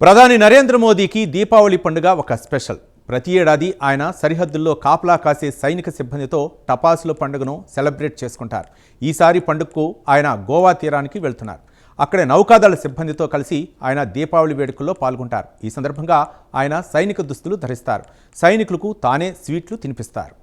ప్రధాని నరేంద్ర మోదీకి దీపావళి పండుగ ఒక స్పెషల్. ప్రతి ఏడాది ఆయన సరిహద్దుల్లో కాపలా కాసే సైనిక సిబ్బందితో టపాసుల పండుగను సెలబ్రేట్ చేసుకుంటారు. ఈసారి పండుగకు ఆయన గోవా తీరానికి వెళ్తున్నారు. అక్కడే నౌకాదళ సిబ్బందితో కలిసి ఆయన దీపావళి వేడుకల్లో పాల్గొంటారు. ఈ సందర్భంగా ఆయన సైనిక దుస్తులు ధరిస్తారు. సైనికులకు తానే స్వీట్లు తినిపిస్తారు.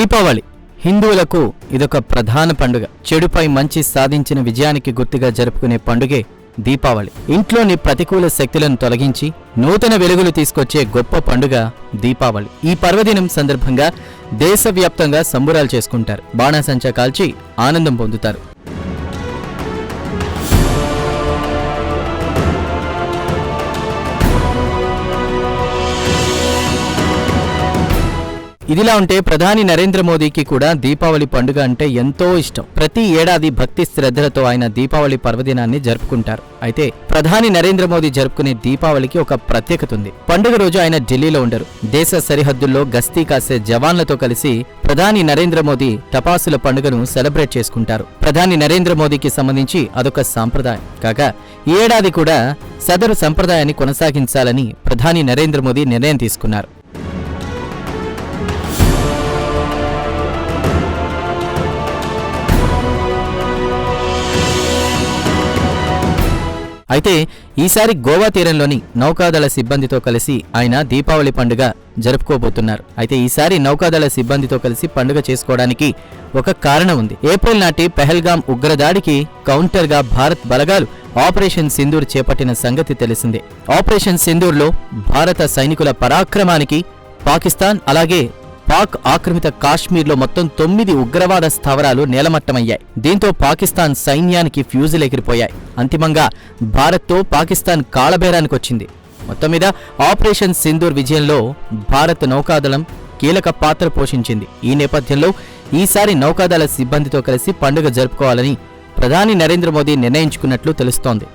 దీపావళి. హిందువులకు ఇదొక ప్రధాన పండుగ. చెడుపై మంచి సాధించిన విజయానికి గుర్తుగా జరుపుకునే పండుగే దీపావళి. ఇంట్లోని ప్రతికూల శక్తులను తొలగించి నూతన వెలుగులు తీసుకొచ్చే గొప్ప పండుగ దీపావళి. ఈ పర్వదినం సందర్భంగా దేశవ్యాప్తంగా సంబురాలు చేసుకుంటారు. బాణాసంచా కాల్చి ఆనందం పొందుతారు. ఇదిలా ఉంటే ప్రధాని నరేంద్ర మోదీకి కూడా దీపావళి పండుగ అంటే ఎంతో ఇష్టం. ప్రతి ఏడాది భక్తి శ్రద్ధలతో ఆయన దీపావళి పర్వదినాన్ని జరుపుకుంటారు. అయితే ప్రధాని నరేంద్ర మోదీ జరుపుకునే దీపావళికి ఒక ప్రత్యేకత ఉంది. పండుగ రోజు ఆయన ఢిల్లీలో ఉండరు. దేశ సరిహద్దుల్లో గస్తీ కాసే జవాన్లతో కలిసి ప్రధాని నరేంద్ర మోదీ టపాసుల పండుగను సెలబ్రేట్ చేసుకుంటారు. ప్రధాని నరేంద్ర మోదీకి సంబంధించి అదొక సాంప్రదాయం. కాగా ఈ ఏడాది కూడా సదరు సంప్రదాయాన్ని కొనసాగించాలని ప్రధాని నరేంద్ర మోదీ నిర్ణయం తీసుకున్నారు. అయితే ఈసారి గోవా తీరంలోని నౌకాదళ సిబ్బందితో కలిసి ఆయన దీపావళి పండుగ జరుపుకోబోతున్నారు. అయితే ఈసారి నౌకాదళ సిబ్బందితో కలిసి పండుగ చేసుకోవడానికి ఒక కారణం ఉంది. ఏప్రిల్ నాటి పెహల్గాం ఉగ్రదాడికి కౌంటర్గా భారత్ బలగాలు ఆపరేషన్ సింధూర్ చేపట్టిన సంగతి తెలిసిందే. ఆపరేషన్ సింధూర్లో భారత సైనికుల పరాక్రమానికి పాకిస్తాన్ అలాగే పాక్ ఆక్రమిత కాశ్మీర్లో మొత్తం తొమ్మిది ఉగ్రవాద స్థావరాలు నేలమట్టమయ్యాయి. దీంతో పాకిస్తాన్ సైన్యానికి ఫ్యూజులు ఎగిరిపోయాయి. అంతిమంగా భారత్తో పాకిస్తాన్ కాళబేరానికొచ్చింది మొత్తం మీద ఆపరేషన్ సింధూర్ విజయంలో భారత్ నౌకాదళం కీలక పాత్ర పోషించింది. ఈ నేపథ్యంలో ఈసారి నౌకాదళ సిబ్బందితో కలిసి పండుగ జరుపుకోవాలని ప్రధాని నరేంద్ర మోదీ నిర్ణయించుకున్నట్లు తెలుస్తోంది.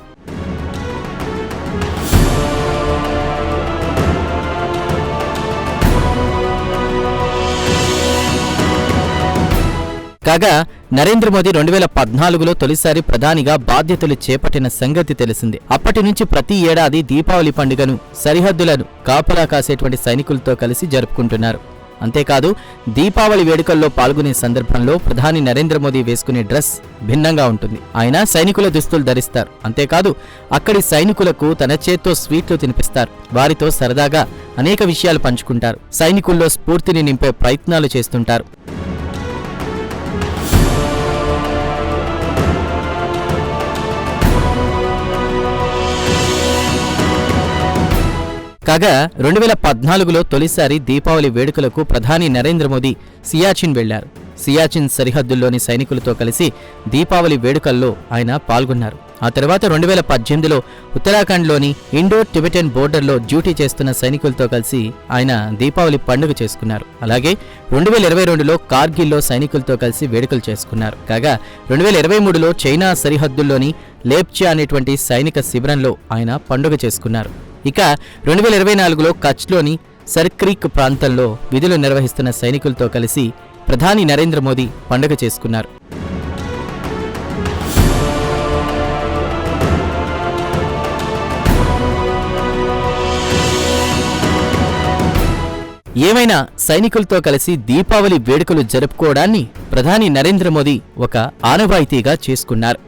కాగా నరేంద్ర మోదీ రెండు వేల పద్నాలుగులో తొలిసారి ప్రధానిగా బాధ్యతలు చేపట్టిన సంగతి తెలిసిందే. అప్పటి నుంచి ప్రతి ఏడాది దీపావళి పండుగను సరిహద్దులను కాపలా కాసేటువంటి సైనికులతో కలిసి జరుపుకుంటున్నారు. అంతేకాదు దీపావళి వేడుకల్లో పాల్గొనే సందర్భంలో ప్రధాని నరేంద్ర మోదీ వేసుకునే డ్రెస్ భిన్నంగా ఉంటుంది. ఆయన సైనికుల దుస్తులు ధరిస్తారు. అంతేకాదు అక్కడి సైనికులకు తన చేత్తో స్వీట్లు తినిపిస్తారు. వారితో సరదాగా అనేక విషయాలు పంచుకుంటారు. సైనికుల్లో స్ఫూర్తిని నింపే ప్రయత్నాలు చేస్తుంటారు. కాగా రెండు వేల పద్నాలుగులో తొలిసారి దీపావళి వేడుకలకు ప్రధాని నరేంద్ర మోదీ సియాచిన్ వెళ్ళారు సియాచిన్ సరిహద్దుల్లోని సైనికులతో కలిసి దీపావళి వేడుకల్లో ఆయన పాల్గొన్నారు. ఆ తర్వాత రెండు వేల పద్దెనిమిదిలో ఉత్తరాఖండ్లోని ఇండో టిబెటన్ బోర్డర్లో డ్యూటీ చేస్తున్న సైనికులతో కలిసి ఆయన దీపావళి పండుగ చేసుకున్నారు. అలాగే రెండు వేల ఇరవై రెండులో కార్గిల్లో సైనికులతో కలిసి వేడుకలు చేసుకున్నారు. కాగా రెండు వేల ఇరవై మూడులో చైనా సరిహద్దుల్లోని లేప్చా అనేటువంటి సైనిక శిబిరంలో ఆయన పండుగ చేసుకున్నారు. ఇక రెండు వేల ఇరవై నాలుగులో కచ్లోని సర్క్రీక్ ప్రాంతంలో విధులు నిర్వహిస్తున్న సైనికులతో కలిసి ప్రధాని నరేంద్ర మోదీ పండుగ చేసుకున్నారు. ఏమైనా సైనికులతో కలిసి దీపావళి వేడుకలు జరుపుకోవడాన్ని ప్రధాని నరేంద్ర మోదీ ఒక ఆనవాయితీగా చేసుకున్నారు.